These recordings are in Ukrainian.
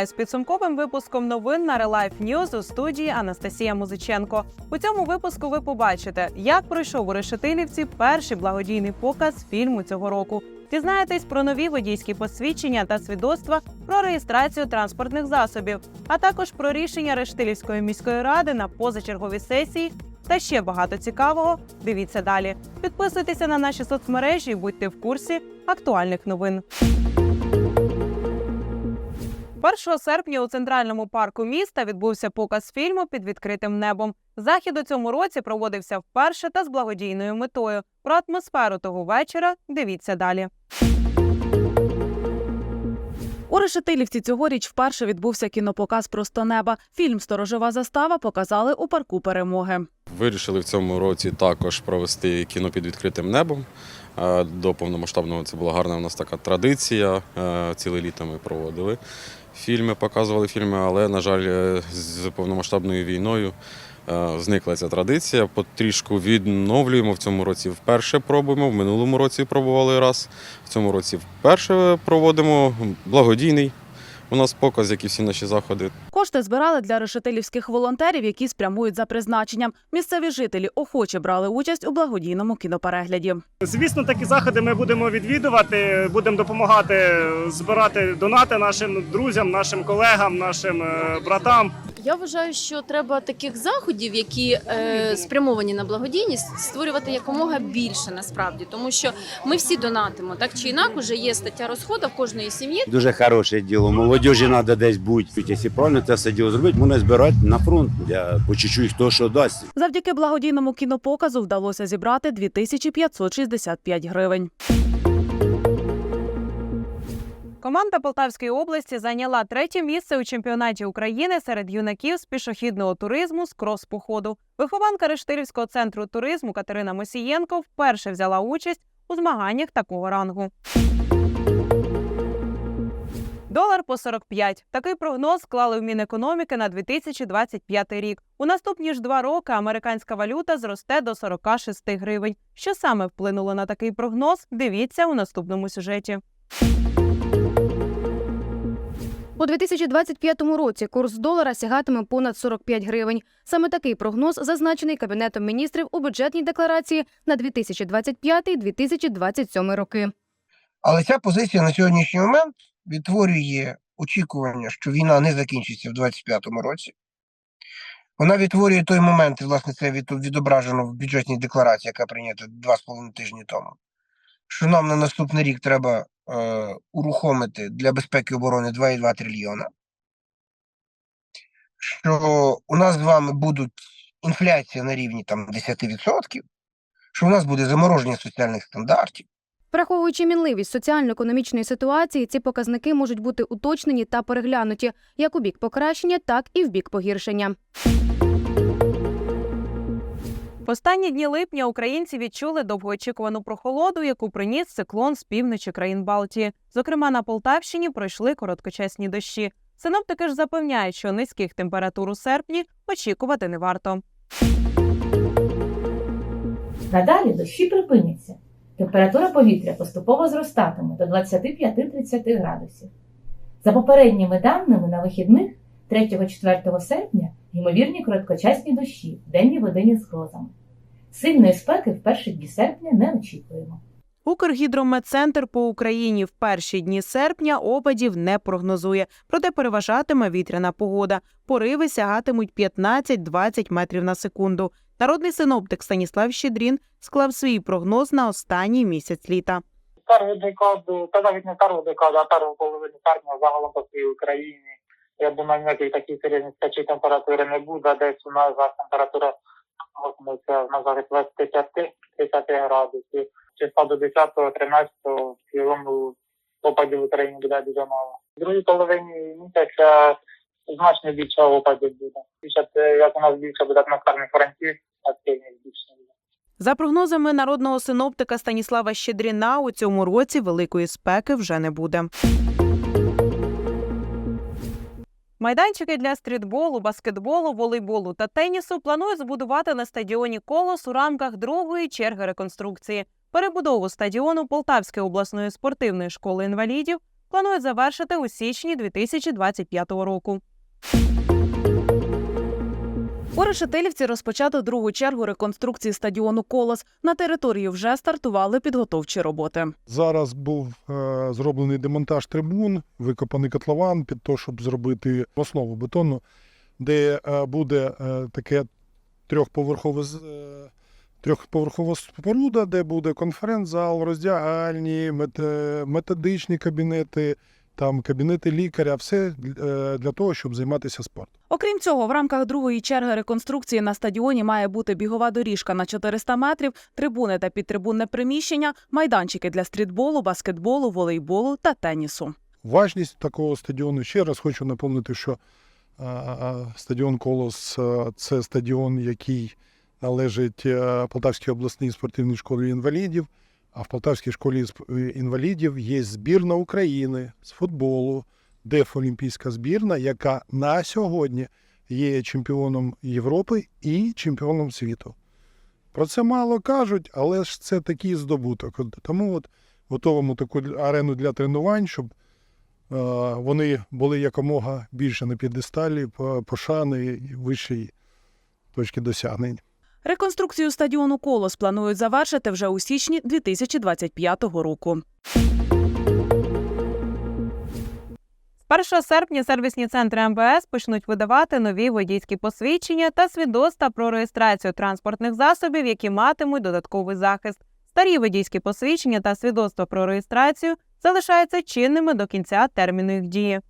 Вітаю з підсумковим випуском новин на Релайф News у студії Анастасія Музиченко. У цьому випуску ви побачите, як пройшов у Решетилівці перший благодійний показ фільму цього року. Дізнаєтесь про нові водійські посвідчення та свідоцтва про реєстрацію транспортних засобів, а також про рішення Рештилівської міської ради на позачерговій сесії та ще багато цікавого. Дивіться далі. Підписуйтеся на наші соцмережі і будьте в курсі актуальних новин. 1 серпня у центральному парку міста відбувся показ фільму під відкритим небом. Захід у цьому році проводився вперше та з благодійною метою. Про атмосферу того вечора дивіться далі. У Решетилівці цьогоріч вперше відбувся кінопоказ Просто неба. Фільм Сторожова застава показали у парку перемоги. Вирішили в цьому році також провести кіно під відкритим небом. Е, До повномасштабного це була гарна у нас така традиція. Е, Ціле літо ми проводили фільми, показували фільми, але, на жаль, е, з повномасштабною війною е, зникла ця традиція. Потрішку відновлюємо в цьому році вперше пробуємо. В минулому році пробували раз. В цьому році вперше проводимо благодійний. У нас показ, як і всі наші заходи. Кошти збирали для решетилівських волонтерів, які спрямують за призначенням. Місцеві жителі охоче брали участь у благодійному кіноперегляді. Звісно, такі заходи ми будемо відвідувати, будемо допомагати збирати донати нашим друзям, нашим колегам, нашим е, братам. Я вважаю, що треба таких заходів, які е, спрямовані на благодійність, створювати якомога більше насправді, тому що ми всі донатимо так чи інакше. Вже є стаття розходу в кожної сім'ї. Дуже хороше діло. Молодіжі треба десь бути. Якщо правильно це все діло зробити, можна збирати на фронт. Я по чуть-чуть хто що дасть. Завдяки благодійному кінопоказу вдалося зібрати 2565 гривень. Команда Полтавської області зайняла третє місце у чемпіонаті України серед юнаків з пішохідного туризму з крос-походу. Вихованка Рештилівського центру туризму Катерина Мосієнко вперше взяла участь у змаганнях такого рангу. Долар по 45. Такий прогноз склали в Мінекономіки на 2025 рік. У наступні ж два роки американська валюта зросте до 46 гривень. Що саме вплинуло на такий прогноз? Дивіться у наступному сюжеті. У 2025 році курс долара сягатиме понад 45 гривень. Саме такий прогноз зазначений Кабінетом міністрів у бюджетній декларації на 2025-2027 роки. Але ця позиція на сьогоднішній момент відтворює очікування, що війна не закінчиться в 2025 році. Вона відтворює той момент, і власне це відображено в бюджетній декларації, яка прийнята два з половиною тижні тому. Що нам на наступний рік треба урухомити для безпеки і оборони 2,2 трильйона. Що у нас з вами будуть інфляція на рівні там 10%, що у нас буде замороження соціальних стандартів. Враховуючи мінливість соціально-економічної ситуації, ці показники можуть бути уточнені та переглянуті як у бік покращення, так і в бік погіршення. В останні дні липня українці відчули довгоочікувану прохолоду, яку приніс циклон з півночі країн Балтії. Зокрема, на Полтавщині пройшли короткочасні дощі. Синоптики ж запевняють, що низьких температур у серпні очікувати не варто. Надалі дощі припиняться. Температура повітря поступово зростатиме до 25-30 градусів. За попередніми даними на вихідних 3-4 серпня ймовірні короткочасні дощі в денні годині з грозами. Сильної спеки в перші дні серпня не очікуємо. Укргідрометцентр по Україні в перші дні серпня опадів не прогнозує, проте переважатиме вітряна погода. Пориви сягатимуть 15-20 метрів на секунду. Народний синоптик Станіслав Щедрін склав свій прогноз на останній місяць літа. першу декаду, та навіть не першу декаду, а першу половину серпня загалом по всій Україні. Я думаю, ніяких таких серйозних скачів температури не буде. Десь у нас зараз температура торкнеться на зараз 25-30 градусів. Числа до 10-13 в цілому опадів в Україні буде дуже мало. В другій половині місяця значно більше опадів буде. Більше як у нас більше буде атмосферних фронтів, активність більше буде. За прогнозами народного синоптика Станіслава Щедріна, у цьому році великої спеки вже не буде. Майданчики для стрітболу, баскетболу, волейболу та тенісу планують збудувати на стадіоні Колос у рамках другої черги реконструкції. Перебудову стадіону Полтавської обласної спортивної школи інвалідів планують завершити у січні 2025 року. Решетилівці розпочато другу чергу реконструкції стадіону Колос. На території вже стартували підготовчі роботи. Зараз був е, зроблений демонтаж трибун, викопаний котлован під те, щоб зробити основу бетону, де е, буде е, таке трьохповерхове е, трьохповерхова споруда, де буде конференц-зал, роздягальні, мет- методичні кабінети, там кабінети лікаря, все е, для того, щоб займатися спортом. Окрім цього, в рамках другої черги реконструкції на стадіоні має бути бігова доріжка на 400 метрів, трибуни та підтрибунне приміщення, майданчики для стрітболу, баскетболу, волейболу та тенісу. важність такого стадіону. Ще раз хочу напомнити, що стадіон Колос це стадіон, який належить Полтавській обласній спортивній школі інвалідів. А в Полтавській школі інвалідів є збірна України з футболу, дефолімпійська збірна, яка на сьогодні є чемпіоном Європи і чемпіоном світу. Про це мало кажуть, але ж це такий здобуток. Тому от готовимо таку арену для тренувань, щоб е, вони були якомога більше на п'єдесталі, пошани і вищої точки досягнень. Реконструкцію стадіону Колос планують завершити вже у січні 2025 року. З 1 серпня сервісні центри МВС почнуть видавати нові водійські посвідчення та свідоцтва про реєстрацію транспортних засобів, які матимуть додатковий захист. Старі водійські посвідчення та свідоцтва про реєстрацію залишаються чинними до кінця терміну їх дії.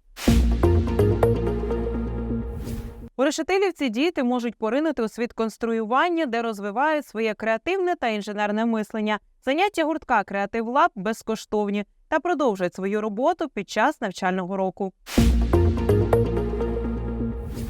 У Решетилівці діти можуть поринути у світ конструювання, де розвивають своє креативне та інженерне мислення. Заняття гуртка Креатив Лаб безкоштовні та продовжують свою роботу під час навчального року.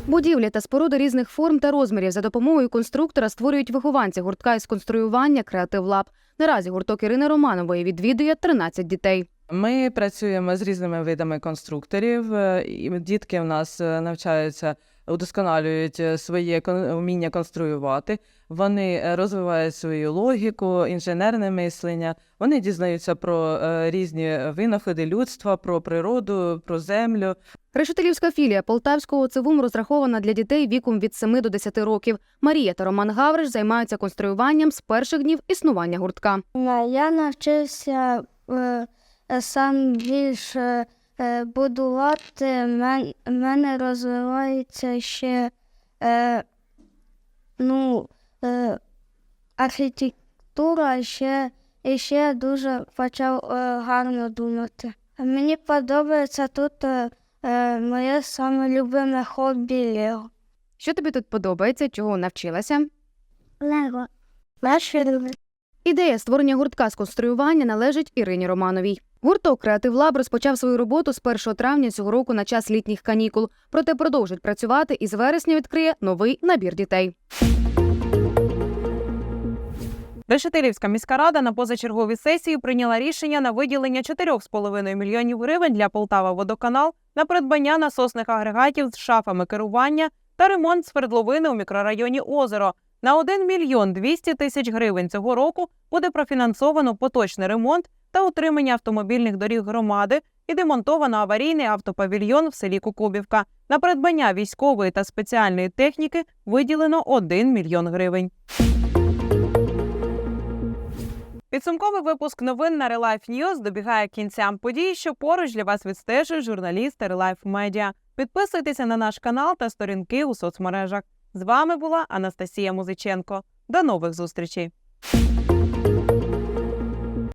Будівлі та споруди різних форм та розмірів за допомогою конструктора створюють вихованці гуртка із конструювання Креатив Лаб. Наразі гурток Ірини Романової відвідує 13 дітей. Ми працюємо з різними видами конструкторів. е, і Дітки в нас е, навчаються, удосконалюють е, своє вміння конструювати. Вони е, розвивають свою логіку, інженерне мислення. Вони дізнаються про е, різні винаходи людства, про природу, про землю. Решетилівська філія Полтавського ЦВУМ розрахована для дітей віком від 7 до 10 років. Марія та Роман Гавриш займаються конструюванням з перших днів існування гуртка. Я навчився сам більше будувати. Мен- в мене розвивається ще е, ну, е, архітектура, ще, і ще дуже почав е, гарно думати. Мені подобається тут е, е, моє саме любиме хобі Лего. Що тобі тут подобається, чого навчилася? Лего. Наші любить. Ідея створення гуртка з конструювання належить Ірині Романовій. Гурток Креатив Лаб розпочав свою роботу з 1 травня цього року на час літніх канікул, проте продовжить працювати і з вересня відкриє новий набір дітей. Решетилівська міська рада на позачерговій сесії прийняла рішення на виділення 4,5 мільйонів гривень для Полтава Водоканал на придбання насосних агрегатів з шафами керування та ремонт свердловини у мікрорайоні Озеро. На 1 мільйон 200 тисяч гривень цього року буде профінансовано поточний ремонт та утримання автомобільних доріг громади і демонтовано аварійний автопавільйон в селі Кукубівка. На придбання військової та спеціальної техніки виділено 1 мільйон гривень. Підсумковий випуск новин на Релайф News добігає кінця. Події, що поруч для вас відстежують журналісти Релайф Медіа. Підписуйтеся на наш канал та сторінки у соцмережах. З вами була Анастасія Музиченко. До нових зустрічей.